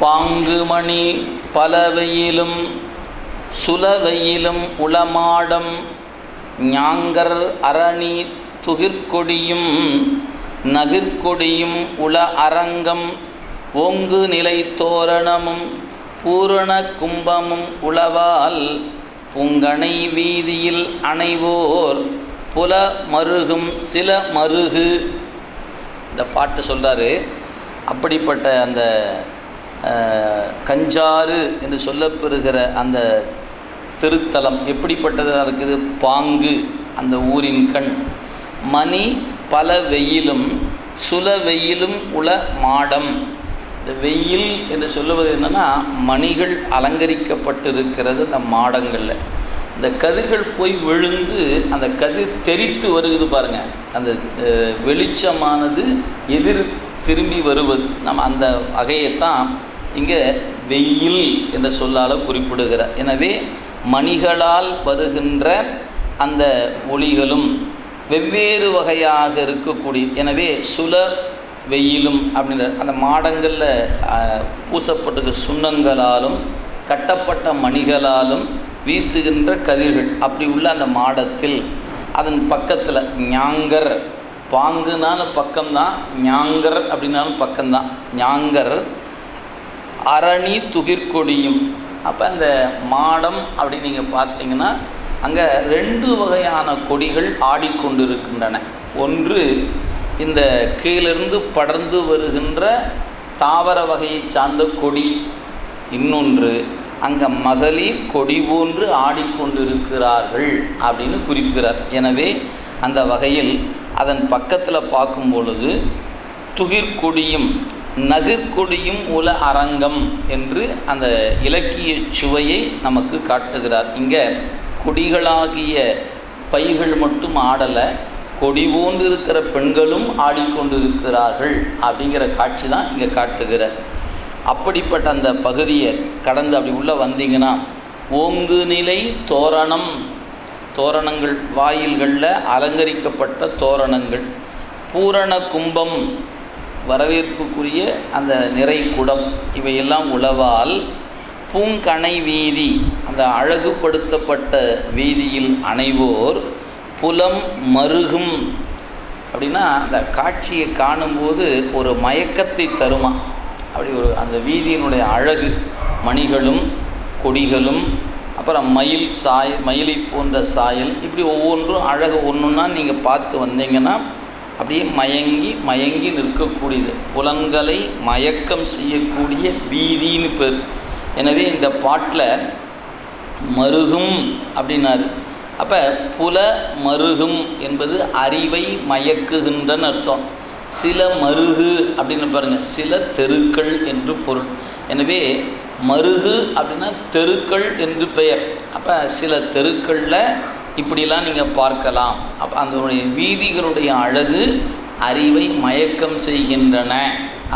பாங்குமணி பலவையிலும் சுலவையிலும் உளமாடம் ஞாங்கர் அரணி துகிர்கொடியும் நகிர்கொடியும் உள அரங்கம் ஓங்கு நிலை தோரணமும் பூரண கும்பமும் உளவால் பூங்கனை வீதியில் அணைவோர் புல மருகும் சில மருகு. இந்த பாட்டு சொல்கிறாரு அப்படிப்பட்ட அந்த கஞ்சாறு என்று சொல்லப்பெறுகிற அந்த திருத்தலம் எப்படிப்பட்டதாக இருக்குது? பாங்கு அந்த ஊரின் கண். மணி பல வெயிலும் சுல வெயிலும் உள மாடம். இந்த வெயில் என்று சொல்லுவது என்னென்னா மணிகள் அலங்கரிக்கப்பட்டிருக்கிறது அந்த மாடங்களில். இந்த கதிர்கள் போய் விழுந்து அந்த கதிர் தெரித்து வருகுது பாருங்கள் அந்த வெளிச்சமானது எதிர் திரும்பி வருவது. நம்ம அந்த வகையைத்தான் இங்கே வெயில் என்ற சொல்லால் குறிப்பிடுகிறார் எனவே மணிகளால் வருகின்ற அந்த ஒளிகளும் வெவ்வேறு வகையாக இருக்கக்கூடிய எனவே சுல வெயிலும் அப்படின்ற அந்த மாடங்களில் பூசப்பட்டிருக்க சுண்ணங்களாலும் கட்டப்பட்ட மணிகளாலும் வீசுகின்ற கதிர்கள். அப்படி உள்ள அந்த மாடத்தில் அதன் பக்கத்தில் ஞாங்கர் பாங்குனாலும் பக்கம்தான் ஞாங்கர் அப்படின்னாலும் பக்கம்தான். ஞாங்கர் அரணி துகிர்கொடியும் அப்போ அந்த மாடம் அப்படின்னு நீங்கள் பார்த்தீங்கன்னா அங்கே ரெண்டு வகையான கொடிகள் ஆடிக்கொண்டிருக்கின்றன. ஒன்று இந்த கீழிருந்து படர்ந்து வருகின்ற தாவர வகையை சார்ந்த கொடி. இன்னொன்று அங்கே மகளிர் கொடி போன்று ஆடிக்கொண்டிருக்கிறார்கள் அப்படின்னு குறிப்பிறார் எனவே அந்த வகையில் அதன் பக்கத்தில் பார்க்கும் பொழுது துகிர்கொடியும் நகிர்கொடியும் உல அரங்கம் என்று அந்த இலக்கிய சுவையை நமக்கு காட்டுகிறார். இங்கே கொடிகளாகிய பைகள் மட்டும் ஆடலை கொடி போன்று இருக்கிற பெண்களும் ஆடிக்கொண்டிருக்கிறார்கள் அப்படிங்கிற காட்சி தான் இங்கே காட்டுகிறார் அப்படிப்பட்ட அந்த பகுதியை கடந்து அப்படி உள்ளே வந்தீங்கன்னா ஓங்கு நிலை தோரணம் தோரணங்கள் வாயில்களில் அலங்கரிக்கப்பட்ட தோரணங்கள் பூரண கும்பம் வரவேற்புக்குரிய அந்த நிறை குடம் இவையெல்லாம் உளவால் பூங்கனை வீதி அந்த அழகுபடுத்தப்பட்ட வீதியில் அணைவோர் புலம் மருகும். அப்படின்னா அந்த காட்சியை காணும்போது ஒரு மயக்கத்தை தருமா? அப்படி ஒரு அந்த வீதியினுடைய அழகு மணிகளும் கொடிகளும் அப்புறம் மயில் சாய் மயிலை போன்ற சாயல் இப்படி ஒவ்வொன்றும் அழகு ஒன்றுன்னா நீங்கள் பார்த்து வந்தீங்கன்னா அப்படியே மயங்கி மயங்கி நிற்கக்கூடியது. புலன்களை மயக்கம் செய்யக்கூடிய பீதின்னு பேர். எனவே இந்த பாட்டில் மருகும் அப்படின்னாரு. அப்போ புல மருகும் என்பது அறிவை மயக்குகின்றன்னு அர்த்தம். சில மருகு அப்படின்னு பாருங்கள் சில தெருக்கள் என்று பொருள். எனவே மருகு அப்படின்னா தெருக்கள் என்று பெயர். அப்போ சில தெருக்களில் இப்படிலாம் நீங்கள் பார்க்கலாம். அப்போ அதனுடைய வீதிகளுடைய அழகு அறிவை மயக்கம் செய்கின்றன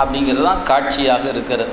அப்படிங்கிறது தான் காட்சியாக இருக்கிறது.